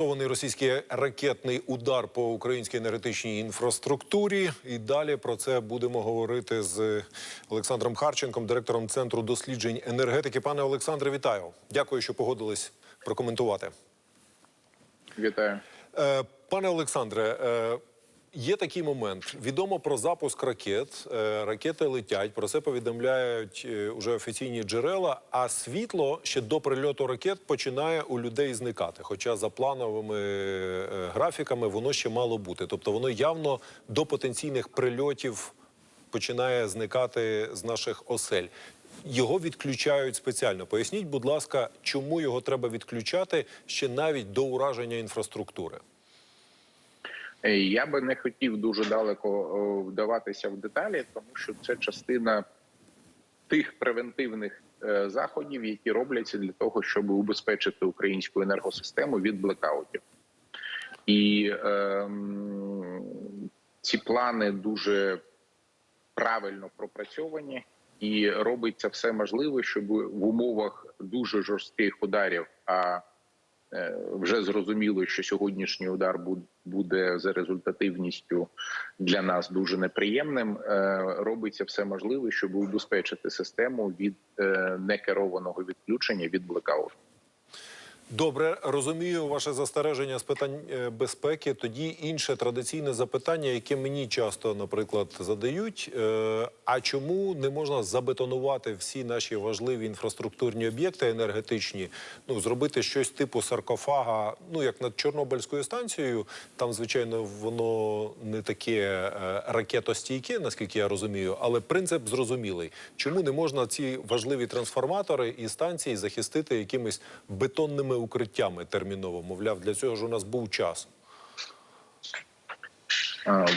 Масований російський ракетний удар по українській енергетичній інфраструктурі. І далі про це будемо говорити з Олександром Харченком, директором центру досліджень енергетики. Пане Олександре, вітаю! Дякую, що погодились прокоментувати. Вітаю. Е, Пане Олександре, е, є такий момент. Відомо про запуск ракет. Е, Ракети летять. Про це повідомляють е, уже офіційні джерела. А світло ще до прильоту ракет починає у людей зникати. Хоча за плановими е, графіками воно ще мало бути. Тобто воно явно до потенційних прильотів починає зникати з наших осель. Його відключають спеціально. Поясніть, будь ласка, чому його треба відключати ще навіть до ураження інфраструктури? Е, Я би не хотів дуже далеко вдаватися в деталі, тому що це частина тих превентивних е, заходів, які робляться для того, щоб убезпечити українську енергосистему від блекаутів. І ем, ці плани дуже правильно пропрацьовані, і робиться все можливе, щоб в умовах дуже жорстких ударів. а Е, вже зрозуміло, що сьогоднішній удар буд- буде за результативністю для нас дуже неприємним. Е, Робиться все можливе, щоб убезпечити систему від е, некерованого відключення від блекауту. Добре, розумію ваше застереження з питань е, безпеки. Тоді інше традиційне запитання, яке мені часто, наприклад, задають: е, а чому не можна забетонувати всі наші важливі інфраструктурні об'єкти енергетичні? Ну зробити щось типу саркофага, ну як над Чорнобильською станцією. Там, звичайно, воно не таке е, ракетостійке, наскільки я розумію, але принцип зрозумілий. Чому не можна ці важливі трансформатори і станції захистити якимись бетонними укриттями терміново? Мовляв, для цього ж у нас був час.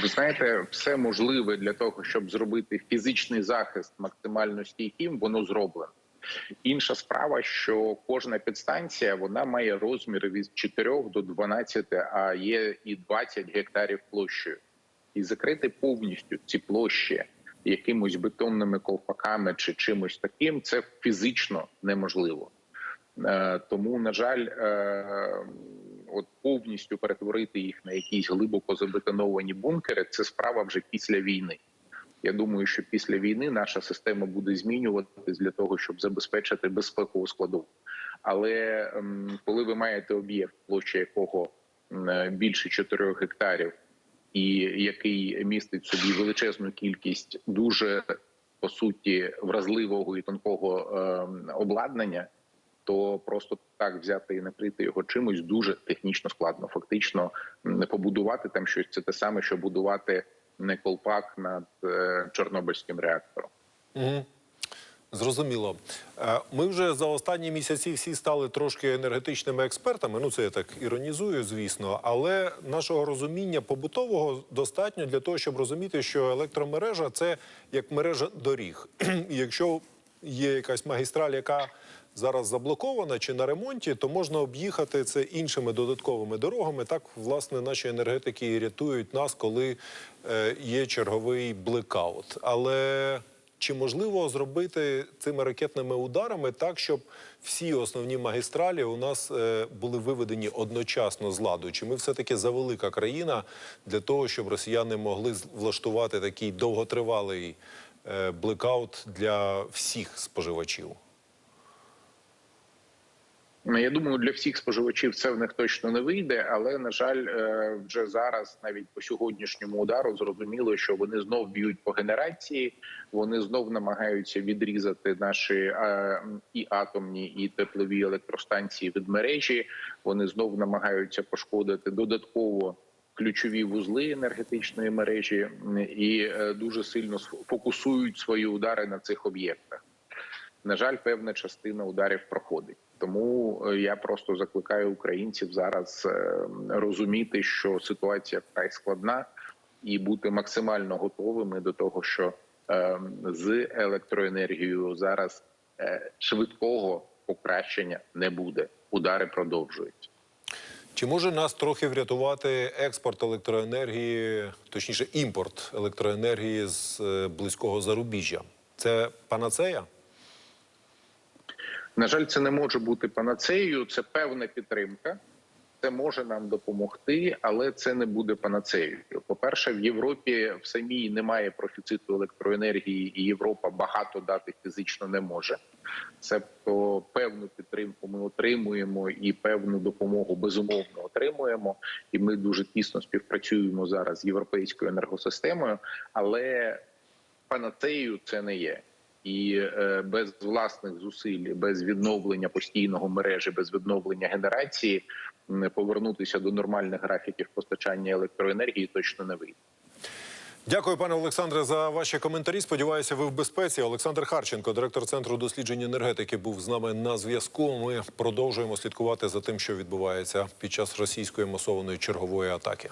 Ви знаєте, все можливе для того, щоб зробити фізичний захист максимально стійким, воно зроблено. Інша справа, що кожна підстанція вона має розміри від 4 до 12, а є і 20 гектарів площею. І закрити повністю ці площі якимось бетонними ковпаками чи чимось таким, це фізично неможливо. Е, Тому, на жаль, е, от повністю перетворити їх на якісь глибоко забетоновані бункери це справа вже після війни. Я думаю, що після війни наша система буде змінюватись для того, щоб забезпечити безпекову складову. Але ем, коли ви маєте об'єкт, площа якого е, більше 4 гектарів, і який містить собі величезну кількість дуже по суті вразливого і тонкого ем, обладнання, то просто так взяти і накрити його чимось дуже технічно складно. Фактично м, побудувати там щось це те саме, що будувати не колпак над е, Чорнобильським реактором. Угу. Зрозуміло. Е, Ми вже за останні місяці всі стали трошки енергетичними експертами. Ну це я так іронізую, звісно. Але нашого розуміння побутового достатньо для того, щоб розуміти, що електромережа це як мережа доріг. І якщо є якась магістраль, яка зараз заблокована чи на ремонті, то можна об'їхати це іншими додатковими дорогами. Так, власне, наші енергетики і рятують нас, коли е, є черговий блекаут. Але чи можливо зробити цими ракетними ударами так, щоб всі основні магістралі у нас е, були виведені одночасно з ладу? Чи ми все-таки завелика країна для того, щоб росіяни могли влаштувати такий довготривалий е, блекаут для всіх споживачів? Ну, Я думаю, для всіх споживачів це в них точно не вийде, але на жаль, е, вже зараз, навіть по сьогоднішньому удару, зрозуміло, що вони знов б'ють по генерації, вони знов намагаються відрізати наші е, і атомні, і теплові електростанції від мережі. Вони знов намагаються пошкодити додатково. Ключові вузли енергетичної мережі і е, дуже сильно фокусують свої удари на цих об'єктах. На жаль, певна частина ударів проходить. Тому е, я просто закликаю українців зараз е, розуміти, що ситуація вкрай складна, і бути максимально готовими до того, що е, з електроенергією зараз швидкого покращення не буде. Удари продовжуються. Чи може нас трохи врятувати експорт електроенергії, точніше, імпорт електроенергії з близького зарубіжжя? Це панацея? На жаль, це не може бути панацеєю. Це певна підтримка. це може нам допомогти, але це не буде панацеєю. По-перше, в Європі в самій немає профіциту електроенергії, і Європа багато дати фізично не може. Себто певну підтримку ми отримуємо і певну допомогу безумовно отримуємо. І ми дуже тісно співпрацюємо зараз з європейською енергосистемою, але панацеєю це не є. І е, без власних зусиль, без відновлення постійного мережі, без відновлення генерації повернутися до нормальних графіків постачання електроенергії точно не вийде. Дякую, пане Олександре, за ваші коментарі. Сподіваюся, ви в безпеці. Олександр Харченко, директор центру досліджень енергетики, був з нами на зв'язку. Ми продовжуємо слідкувати за тим, що відбувається під час російської масованої чергової атаки.